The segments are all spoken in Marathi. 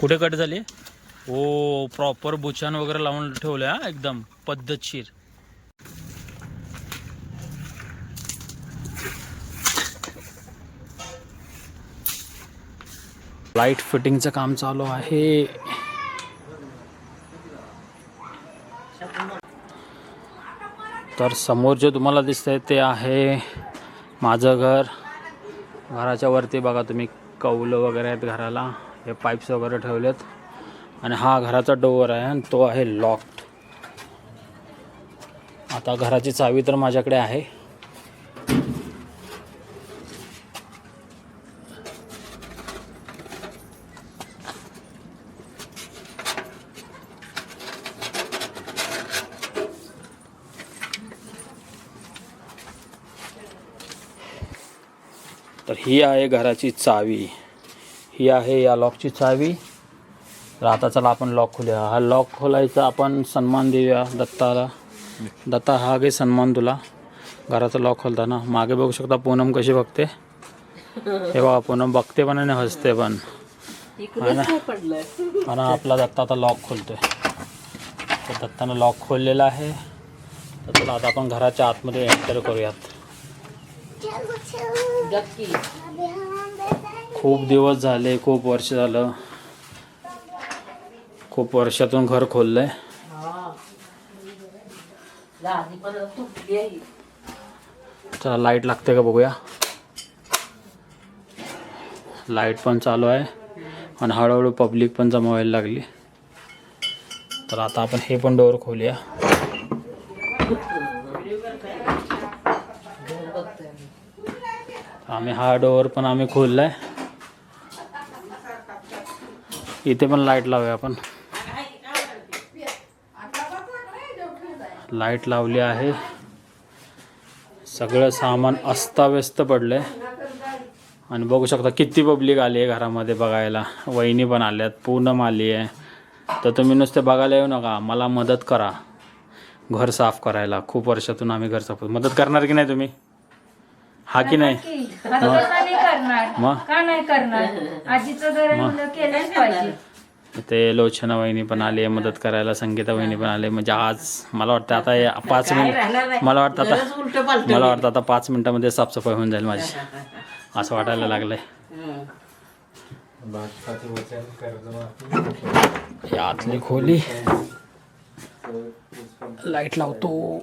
कुठे कट झाली? ओ प्रॉपर बुचान वगैरे लावून ठेवलं हा एकदम पद्धतशीर. लाइट फिटिंगचं काम चालू आहे. तर समोर जे तुम्हाला दिसतंय ते आहे माझं घर. घराच्या वरती बघा तुम्ही कौलं वगैरे आहेत घराला. हे पाईप्स वगैरे ठेवलेत. आणि हा घराचा डोअर आहे आणि तो आहे लॉक्ड आता घराची चावी तर माझ्याकडे आहे. तर ही आहे घराची चावी. ही आहे या लॉकची चावी. तर आता चला आपण लॉक खोलूया. हा लॉक खोलायचा आपण सन्मान देऊया दत्ताला. दत्ता हा घे सन्मान तुला. घराचा लॉक खोलताना. मागे बघू शकता पूनम कशी बघते. हे बघा पूनम बघते पण. आणि हसते पण ना आणि आपला दत्ता आता लॉक खोलतोय. तर दत्तानं लॉक खोललेला आहे. तर चला आता आपण घराच्या आतमध्ये एंटर करूयात. खूप दिवस झाले खूप वर्ष झालं. खूप वर्षातून घर खोललंय. चला लाइट लागते का बघूया? लाइट पण चालू आहे आणि हळूहळू पब्लिक पण जमा व्हायला लागली. तर आता आपण हे पण डोअर खोलूया. आम्ही हा डोअर पण आम्ही खोललाय. इथे पण लाइट लावूया आपण. लाइट लावली आहे. सगळं सामान अस्ताव्यस्त पडलंय. आणि बघू शकता किती पब्लिक आली आहे घरामध्ये बघायला. वहिनी पण आल्यात पूनम आली आहे. तर तुम्ही नुसते बघायला येऊ नका मला मदत करा. घर साफ करायला. खूप वर्षातून आम्ही घर साफ मदत करणार की नाही तुम्ही? हा की नाही. नाही करणार? मग? का नाही करणार? आजीचं घर मुलं केलंच पाहिजे. ते लोचना वहिनी पण आली आहे मदत करायला संगीता वहिनी पण आली. म्हणजे आज मला वाटतं आता या पाच मिनिट मला वाटतं आता मला वाटतं आता पाच मिनिटामध्ये साफसफाई होऊन जाईल माझी. असं वाटायला लागलंय. ही आतली खोली. लाइट लावतो.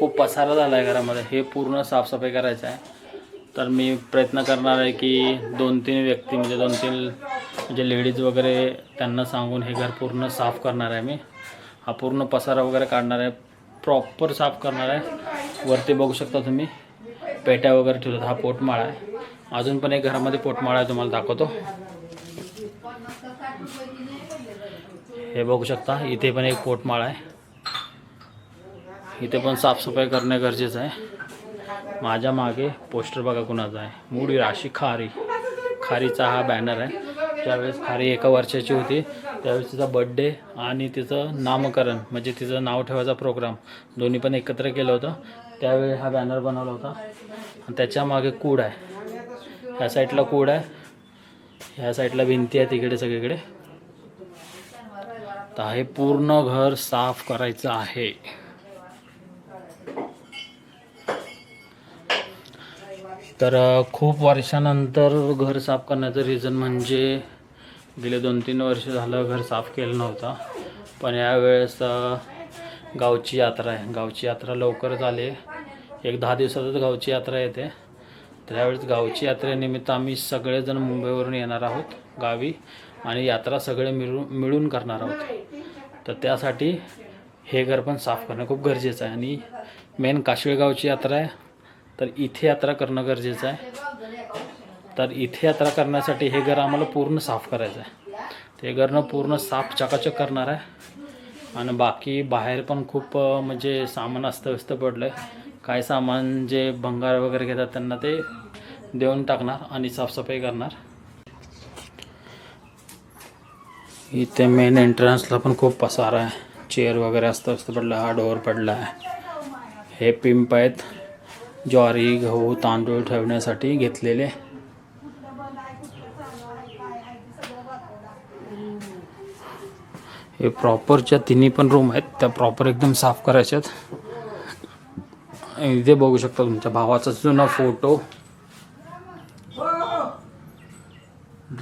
खूप पसारा झाला आहे घरामध्ये. हे पूर्ण साफसफाई करायचं आहे. तर मी प्रयत्न करणार आहे की दोन तीन व्यक्ती म्हणजे दोन तीन म्हणजे लेडीज वगैरे त्यांना सांगून हे घर पूर्ण साफ करणार आहे मी. हा पूर्ण पसारा वगैरे काढणार आहे. प्रॉपर साफ करणार आहे. वरती बघू शकता तुम्ही पेट्या वगैरे ठेवतात हा पोटमाळा आहे. अजून पण एक घरामध्ये पोटमाळा आहे तुम्हाला दाखवतो. हे बघू शकता इथे पण एक पोटमाळा आहे. इथे पण साफसफाई करणे गरजेचं आहे. माझ्या मागे पोस्टर बघा कुणाचा आहे. मूडी राशी खारी. खारीचा हा बॅनर आहे. ज्यावेळेस खारी एका वर्षाची होती त्यावेळेस तिचा बड्डे आणि तिचं नामकरण म्हणजे तिचं नाव ठेवायचा प्रोग्राम दोन्ही पण एकत्र केलं होतं. त्यावेळी हा बॅनर बनवला होता. आणि त्याच्यामागे कूड आहे. ह्या साईडला कूड आहे. ह्या साईडला भिंती आहे तिकडे सगळीकडे. तर हे पूर्ण घर साफ करायचं आहे. तर खूप वर्षानंतर घर साफ करण्याचं रिझन म्हणजे गेले दोन तीन वर्ष झालं घर साफ केलं नव्हतं. पण यावेळेस गावची यात्रा आहे. गावची यात्रा लवकरच आली एक दहा दिवसातच गावची यात्रा येते. तर यावेळेस गावची यात्रेनिमित्त आम्ही सगळेजण मुंबईवरून येणार आहोत गावी आणि यात्रा सगळे मिळून मिळून करणार आहोत. तर त्यासाठी हे घर पण साफ करणं खूप गरजेचं आहे. आणि मेन काशिळगावची यात्रा आहे. तर इथे यात्रा करणं गरजेचं आहे. तर इथे यात्रा करण्यासाठी हे घर आम्हाला पूर्ण साफ करायचं आहे. ते घरनं पूर्ण साफ चकाचक करणार आहे. आणि बाकी बाहेर पण खूप म्हणजे सामान अस्तव्यस्त पडलं आहे काय सामान जे भंगार वगैरे घेतात त्यांना ते देऊन टाकणार आणि साफसफाई करणार. इथे मेन एंट्रन्सला पण खूप पसारा आहे. चेअर वगैरे अस्तव्यस्त पडलं हा डोअर पडला आहे हे पिंप आहेत. ज्वारी गहू तांदूळ ठेवण्यासाठी घेतलेले. हे प्रॉपरच्या तिन्ही पण रूम आहेत त्या प्रॉपर एकदम साफ करायच्यात. इथे बघू शकता तुमच्या भावाचा जुना फोटो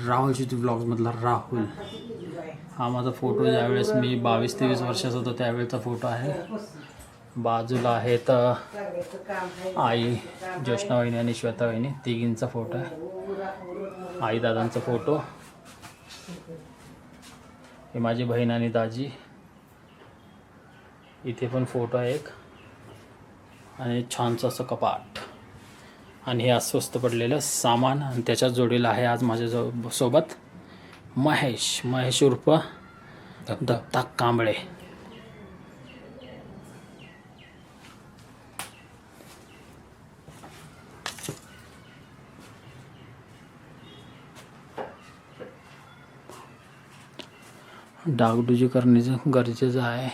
राहुल शेट्टी ब्लॉग्समधला राहुल. हा माझा फोटो ज्यावेळेस मी बावीस तेवीस वर्षाचा होतो त्यावेळेचा फोटो आहे. बाजूला आहेत आई ज्योष्णा वहिनी आणि श्वेता वहिनी तिघींचा फोटो आहे. आई दादांचा फोटो. हे माझी बहीण आणि दाजी. इथे पण फोटो आहे एक. आणि छानचं असं कपाट. आणि हे अस्वस्थ पडलेलं सामान आणि त्याच्याच जोडीला आहे आज माझ्या जो सोबत महेश महेश उर्फ दत्ता कांबळे. डागडुजी करणे गरजेचं आहे.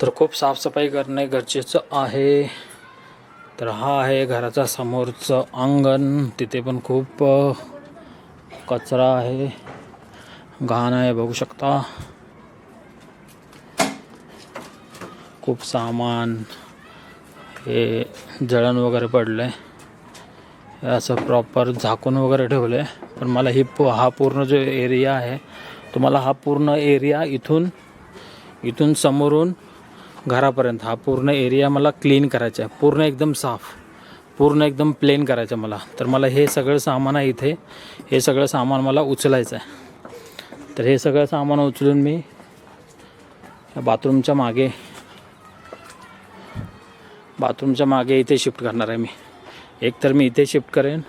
तर खूप साफसफाई करणे गरजेचं आहे. तर हा आहे घराचा समोरचं अंगण. तिथे पण खूप कचरा आहे. घाण आहे बघू शकता. खूप सामान. हे जळण वगैरे पडलं आहे हे असं प्रॉपर झाकून वगैरे ठेवलं आहे पण मला ही पू हा पूर्ण जो एरिया आहे तुम्हाला हा पूर्ण एरिया इथून इथून समोरून घरापर्यंत हा पूर्ण एरिया मला क्लीन करायचा आहे. पूर्ण एकदम साफ. पूर्ण एकदम प्लेन करायचं मला. तर मला हे सगळं सामान आहे इथे. हे सगळं सामान मला उचलायचं आहे. तर हे सगळं सामान उचलून मी या बाथरूमच्या मागे बाथरूमच्या मागे इथे शिफ्ट करणार आहे मी. एक तर मी इथे शिफ्ट करेन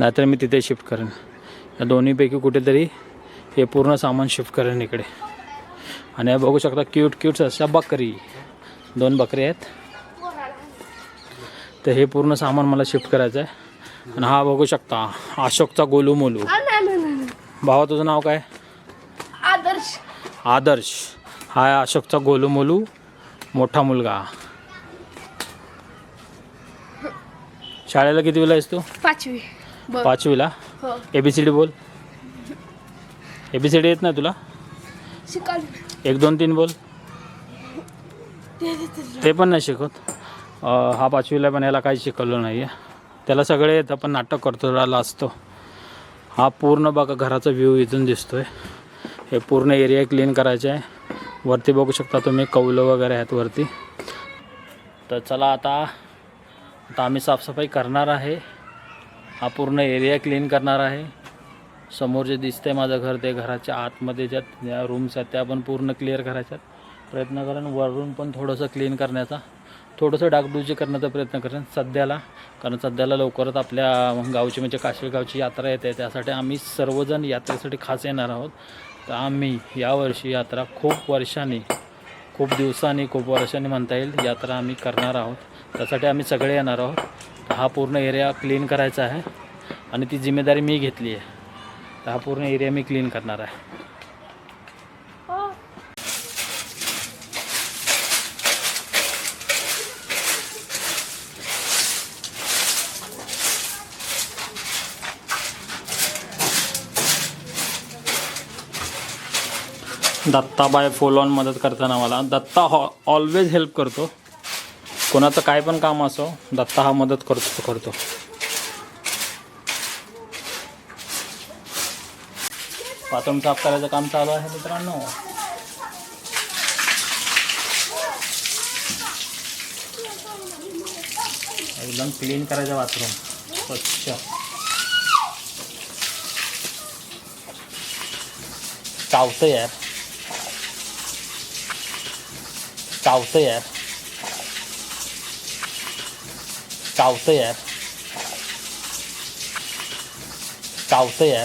नाहीतर मी तिथे शिफ्ट करेन. या दोन्हीपैकी कुठेतरी हे पूर्ण सामान शिफ्ट करेन इकडे. आणि हे बघू शकता क्यूट क्यूट अशा बकरी दोन बकरी आहेत. तर हे पूर्ण सामान मला शिफ्ट करायचं आहे. आणि हा बघू शकता अशोकचा गोलू मोलू. भावा तुझं नाव काय? आदर्श. हा अशोकचा गोलू मोलू मोठा मुलगा. शाळेला किती वेळा आहेस तू? पाचवी. पाचवीला? हो. ए बी सी डी बोल. ए बी सी डी येत ना तुला? शिकाल एक दोन तीन बोल. ते पण नाही शिकवत. हा पाचवीला पण याला काही शिकवलं नाही आहे त्याला सगळे येतं पण नाटक करतो राहिला असतो हा पूर्ण बघा घराचा व्ह्यू इथून दिसतोय. हे पूर्ण एरिया क्लीन करायचे आहे. वरती बघू शकता तुम्ही कौलं वगैरे आहेत वरती. तर चला आता आता आम्ही साफसफाई करणार आहे. हा पूर्ण एरिया क्लीन करणार आहे. समोर जे दिसतंय माझं घर ते घराच्या आतमध्ये ज्या ज्या रूम्स आहेत त्या पण पूर्ण क्लिअर करायच्यात. प्रयत्न करेन वरून पण थोडंसं क्लीन करण्याचा. थोडंसं डागडुजी करण्याचा प्रयत्न करेन सध्याला. कारण सध्याला लवकरच आपल्या गावची म्हणजे काशीगावची यात्रा येते. त्यासाठी आम्ही सर्वजण यात्रेसाठी खास येणार आहोत. तर आम्ही यावर्षी यात्रा खूप वर्षांनी खूप दिवसांनी खूप वर्षांनी म्हणता येईल यात्रा आम्ही करणार आहोत. त्यासाठी आम्ही सगळे येणार आहोत. हा पूर्ण एरिया क्लीन करायचा आहे. आणि ती जिम्मेदारी मी घेतली आहे. हा पूर्ण एरिया मी क्लीन करणार आहे. दत्ताबाय फुल मदत करताना मला. दत्ता हॉ ऑलवेज हेल्प करतो. कोणाचं काय पण काम असो दत्ता हा मदत करतो करतो. बाथरूम साफ करायचं काम चालू आहे मित्रांनो. एकदम क्लीन करायचं बाथरूम. स्वच्छ. चावतं यार. เกาเสียเกาเสียเกาเสีย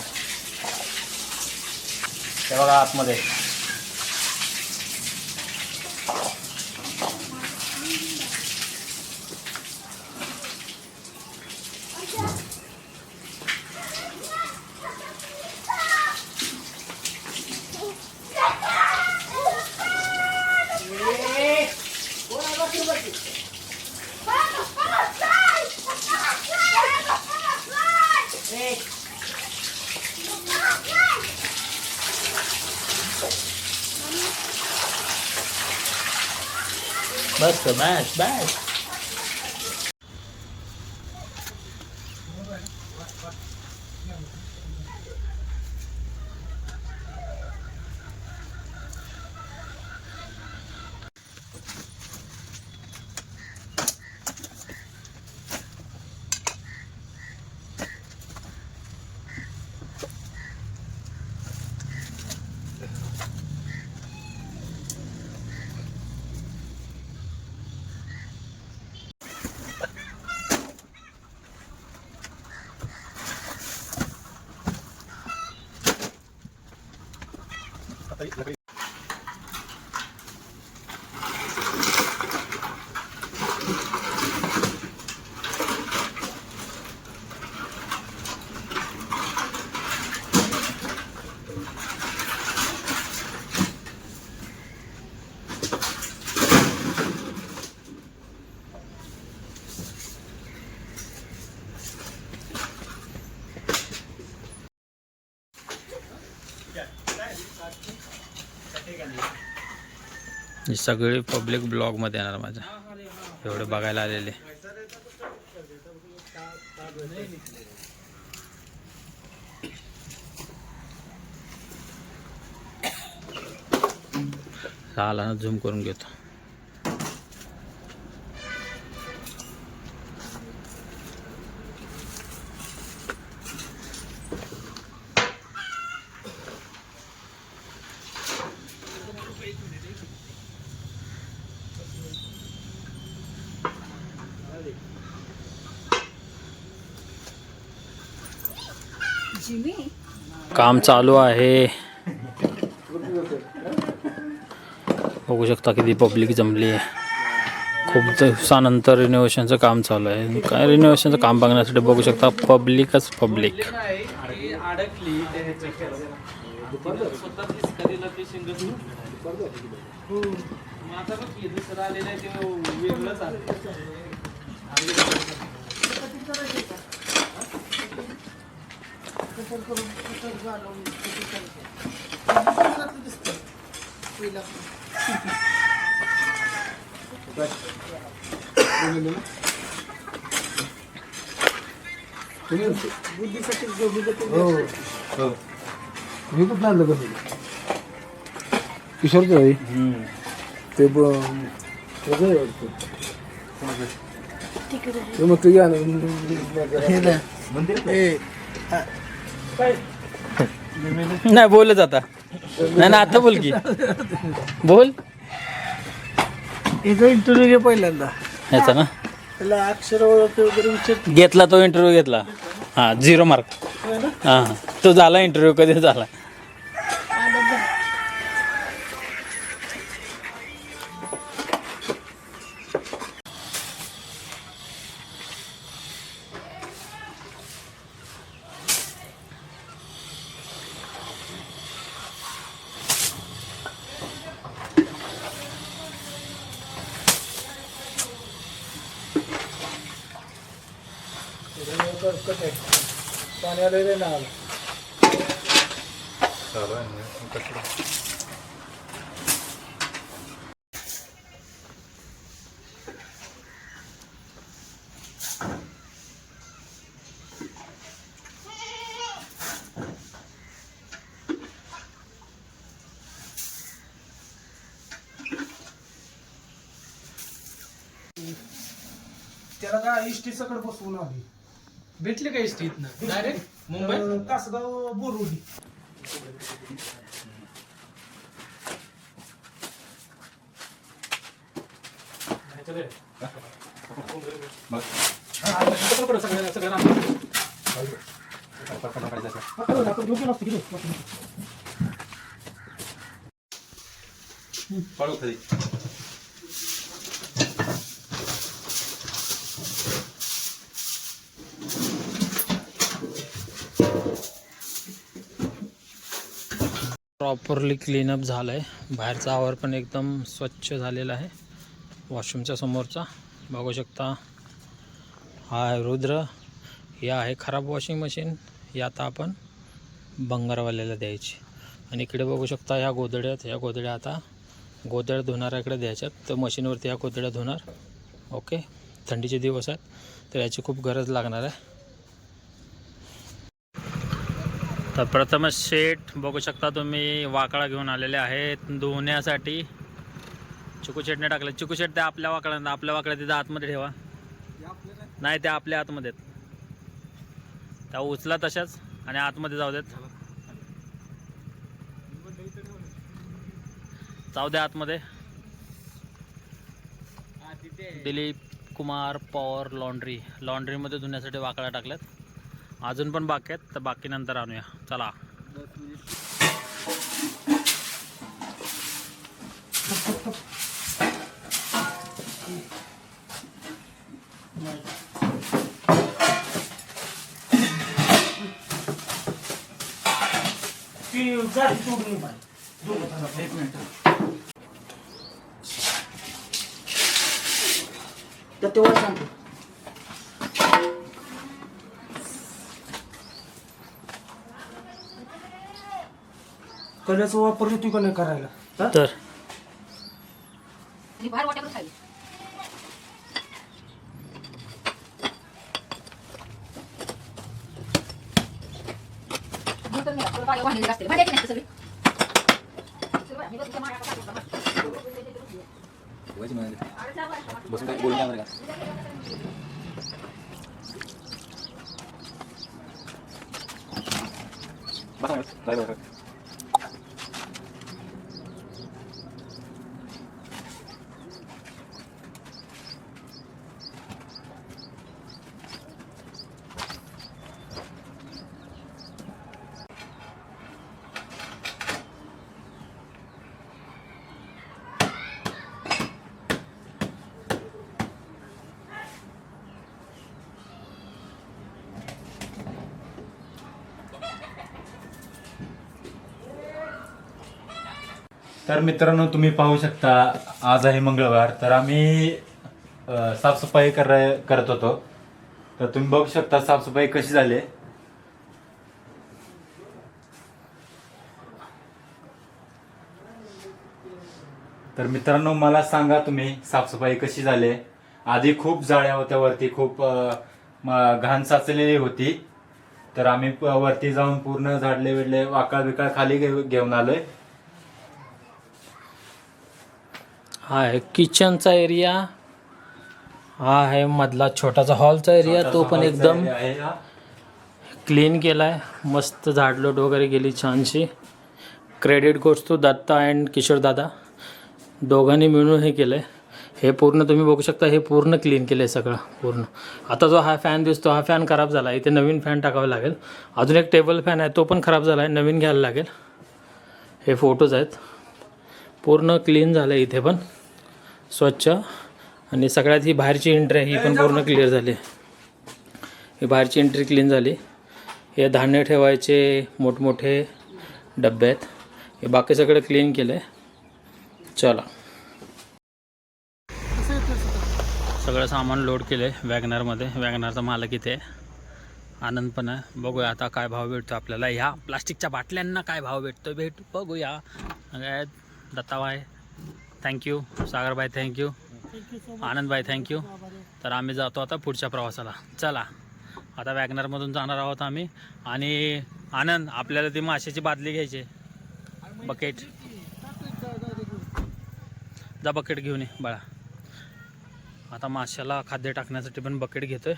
เดี๋ยวเาหมดเลย Smash, smash. ही सगळी पब्लिक ब्लॉगमध्ये येणार माझ्या. एवढे बघायला आलेले. झाला झूम करून घेतो. काम चालू आहे. बघू शकता किती पब्लिक जमली आहे. खूप दिवसानंतर रिनोव्हेशनचं काम चालू आहे. काय रिनोव्हेशनचं काम बघण्यासाठी बघू शकता पब्लिकच पब्लिक मी कुठं आणलं कसं किशोरचं आहे ते ब त्याचं आहे वाटतं. ते मग ते घ्या ना. नाही बोलच आता. नाही ना आता बोल की. बोल. याचा इंटरव्ह्यू घे पहिल्यांदा. याचा ना? त्याला अक्षर ओळख वगैरे विचार घेतला तो इंटरव्ह्यू घेतला. हां झिरो मार्क हां हां. तो झाला इंटरव्ह्यू कधी झाला? का इष्टी सकड बसवून आली. भेटली का इष्टी इथनं? डायरेक्ट मुंबई? कासगाव बोरुडी पळू खाली. प्रॉपरली क्लीनअप झालं आहे बाहेरचा आवर पण एकदम स्वच्छ झालेला आहे. वॉशरूमच्या समोरचा. बघू शकता. हा आहे रुद्र. या आहे खराब वॉशिंग मशीन. ही आता आपण बंगारवाल्याला द्यायची. आणि इकडे बघू शकता ह्या गोदड्यात ह्या गोदड्या आता गोदड्या धुणाऱ्याकडे द्यायच्यात. तर मशीनवरती ह्या गोदड्या धुणार. ओके? थंडीचे दिवस आहेत. तर याची खूप गरज लागणार आहे तर प्रथमच शेट बघू शकता तुम्ही वाकडा घेऊन आलेले आहेत. धुण्यासाठी चिकू शेटने टाकले. चिकू शेट त्या आपल्या वाकड्या आपल्या वाकड्या तिथं आतमध्ये ठेवा. नाही त्या आपल्या आतमध्ये आहेत. त्या उचला तशाच आणि आतमध्ये जाऊ देत. जाऊ द्या आतमध्ये. Dilip Kumar power laundry. लॉन्ड्रीमध्ये धुण्यासाठी वाकड्या टाकल्यात. अजून पण बाकी आहेत तर बाकी नंतर आणूया. चला. तर तेव्हा सांगतो. कल्याचा वापर येतो का नाही करायला? हा? तर. बाहेर वाट्याकडे खाली. तर तर मित्रांनो तुम्ही पाहू शकता आज आहे मंगळवार तर आम्ही अ, साफसफाई कर करत होतो तर तुम्ही बघू शकता साफसफाई कशी झाली आहे. तर मित्रांनो मला सांगा तुम्ही साफसफाई कशी झाली आहे. आधी खूप जाळ्या होत्या वरती खूप अ, म- घाण साचलेली होती तर आम्ही प- वरती जाऊन पूर्ण झाडले विडले वाकाळ बिकाळ खाली घे घेऊन आलोय हा आहे किचनचा एरिया. हा आहे मधला छोटासा हॉलचा एरिया. तो पण एकदम. क्लीन केला आहे मस्त झाडलोट वगैरे गेली छानशी. क्रेडिट गोष्ट दत्ता अँड किशोर दादा. दोघांनी मिळून हे केलं आहे हे पूर्ण तुम्ही बघू शकता हे पूर्ण क्लीन केलं आहे सगळं पूर्ण. आता जो हा फॅन दिसतो हा फॅन खराब झाला आहे इथे नवीन फॅन टाकावा लागेल. अजून एक टेबल फॅन आहे तो पण खराब झाला आहे नवीन घ्यायला लागेल. हे फोटोज आहेत. पूर्ण क्लीन झालं आहे इथे पण. स्वच्छ. आणि सगळ्यात ही बाहेरची एंट्री आहे ही पण पूर्ण क्लिअर झाली. ही बाहेरची एंट्री क्लीन झाली. हे धान्य ठेवायचे मोठमोठे डबे आहेत. हे बाकी सगळं क्लीन केलं आहे चला. सगळं सामान लोड केलं आहे वॅगनारमध्ये वॅगनारचा मालक इथे आनंद पण आहे. बघूया आता काय भाव भेटतो आपल्याला. ह्या प्लास्टिकच्या बाटल्यांना काय भाव भेटतो? भेट बघूया. काय Dattabai. Thank you Sagarbai thank you Anandbai thank you तर आम्ही जातो आता पुढच्या प्रवासाला. चला. आता वॅगनरमधून जाणार आहोत आम्ही. आणि आनंद आपल्याला ती माशाची बादली घ्यायची आहे. बकेट जा बकेट घेऊन ये बाळा. आता माशाला खाद्य टाकण्यासाठी पण बकेट घेतोय.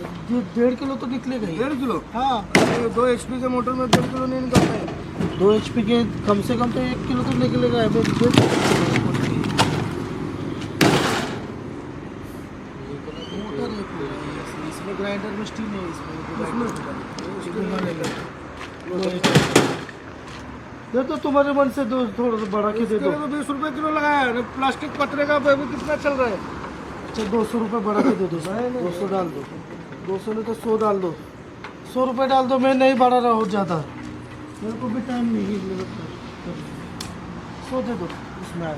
एक ही है। एक ही। तीन लोटा बन गया था इसमें डे- डेढ़ किलो तो निकले गए। डेढ़ किलो? हाँ। ये दो एच पी के मोटर में डेढ़ किलो नहीं निकलता है। दो एच पी के कम से कम तो एक किलो तो निकलेगा है मैं डेढ़ किलो मोटर है मोटर है पूरा ये, इसमें ग्राइंडर में स्टीम है इसमें इसमें घुमाने का। दो HP दे दो तुम्हारे मन से दो थोड़ा सा बढ़ा के दे इसके दो। लिए तो बीस रुपए किलो लगाया है ना प्लास्टिक पतरे का अभी कितना चल रहा है? अच्छा दो सौ रुपये बढ़ा के दे दो दो सौ डाल दो दो सौ नहीं तो सौ डाल दो सौ रुपये डाल दो मैं नहीं बढ़ा रहा हूँ ज़्यादा मेरे को भी टाइम नहीं है मेरे। सौ दे दो उसमें आ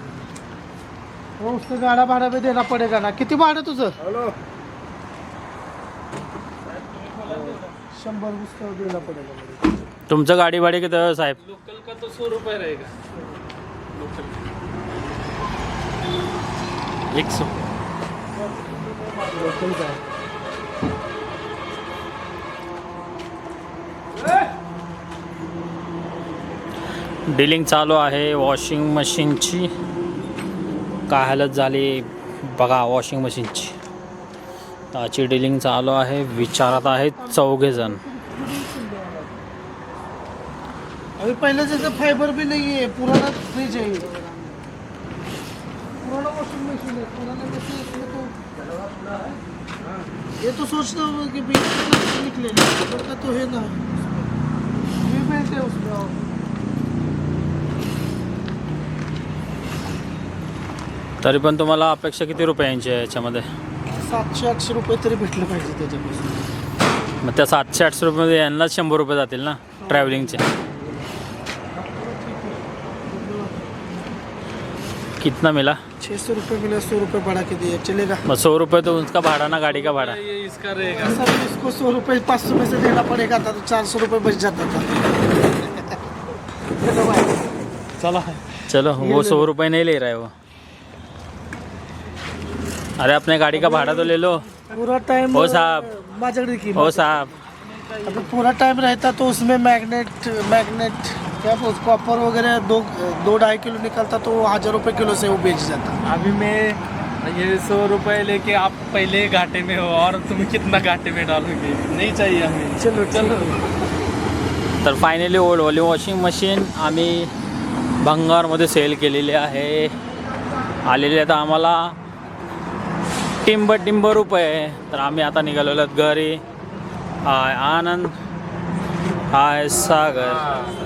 और उसका गाड़ा भाड़ा भी देना पड़ेगा ना? किती भाडं तुझं? हेलो. शंभर उसका देना पड़ेगा तुमचं गाडी भाडे किती आहे साहेब? लोकल का तो सौ रुपये रहेगा एक सौ लोकल डिलिंग चालू आहे वॉशिंग मशीनची काय हालत झाली बघा वॉशिंग मशीनची त्याची डिलिंग चालू आहे विचारत आहे चौघे जण. अभी पहले जैसे फाइबर भी नहीं है पुराना फ्रिज है पुराना वॉशिंग मशीन है पुराना मशीन ये तो सोचता हूँ कि बीच में निकले का तो है ना? बेल्ट है उसमें और तरी पण तुम्हाला अपेक्षा किती रुपयांची आहे याच्यामध्ये? सातशे आठशे रुपये तरी भेटले पाहिजे त्याच्यापासून. मग त्या सातशे आठशे रुपयामध्ये यांनाच शंभर रुपये जातील ना ट्रॅव्हलिंगचे कितना मिला? छः सौ रुपये मिला सौ रुपये बढ़ा के दिया चलेगा। सौ रुपये तो उसका भाड़ा ना गाड़ी का भाड़ा? सर इसको सौ रुपये पाँच सौ में से देना पड़ेगा था तो चार सौ रुपये बच जाता था। ये चला है चलो वो सौ रुपये नहीं ले रहा है वो। अरे अपने गाड़ी का भाड़ा तो ले लो। पूरा टाइम ओ साहब। माझ्याकडे की ओ साहब। अगर पूरा टाइम रहता तो उसमें मैग्नेट मैग्नेट क्या बोल कॉपर वगैरह दो दो ढाई किलो निकलता तो वो हजार रुपये किलो से वो बेच जाता। अभी मैं ये सौ रुपए लेके आप पहले घाटे में हो और तुम कितना घाटे में डालोगे? नहीं चाहिए हमें। चलो चलो। तर फायनली ओल्ड वॉशिंग मशीन आम्ही भंगारमध्ये सेल केलेली आहे. आलेले आहेत आम्हाला टिंब टिंब रुपये तर आम्ही आता निघालेलो आहोत घरी. हाय आनंद. हाय सागर.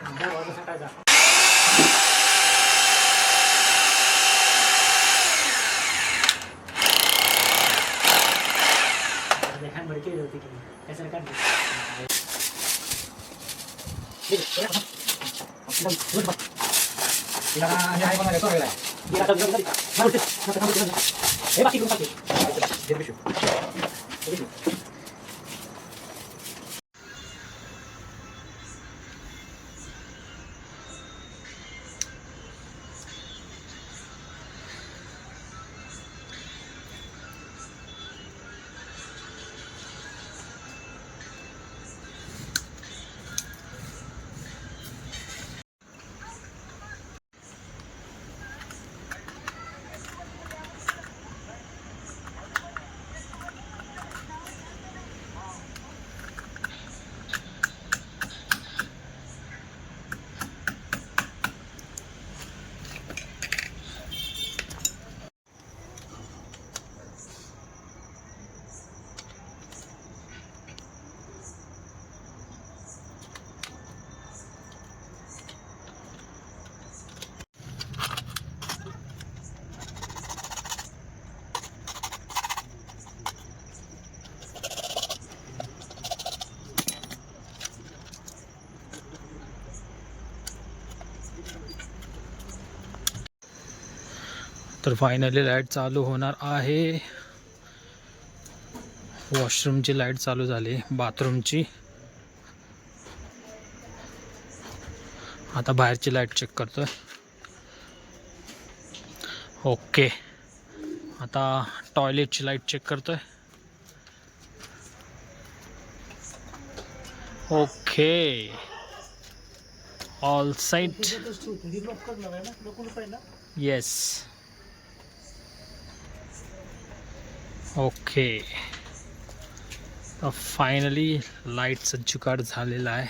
इकडे इकडे तर फायनली लाइट चालू होणार आहे. वॉशरूमची लाइट चालू झाली बाथरूमची आता बाहेरची लाइट चेक करतोय. ओके आता टॉयलेटची लाइट चेक करतोय. Okay all site yes okay. Finally लाईटचं जुगाड झालेला आहे.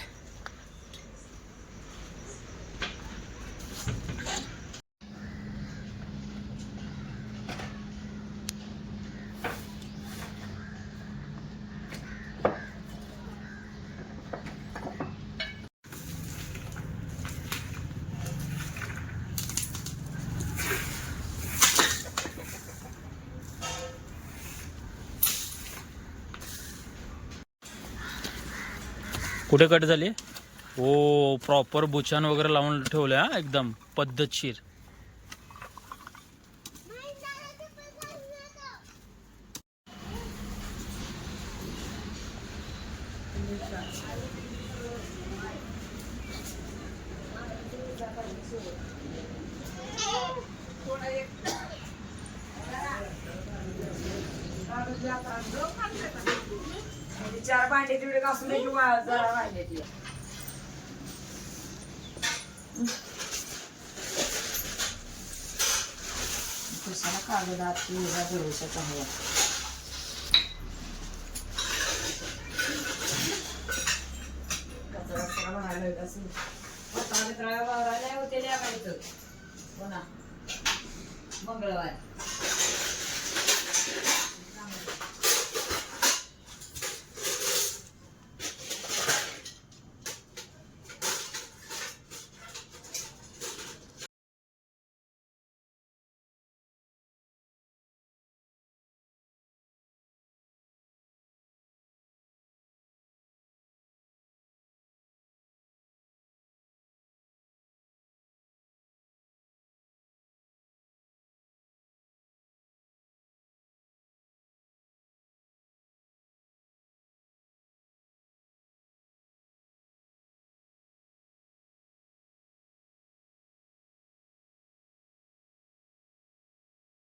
कुठे कट झाली? हो प्रॉपर बुचान वगैरे लावून ठेवलं हा एकदम पद्धतशीर. कचरा म्हणायला होते द्या मंगळवार.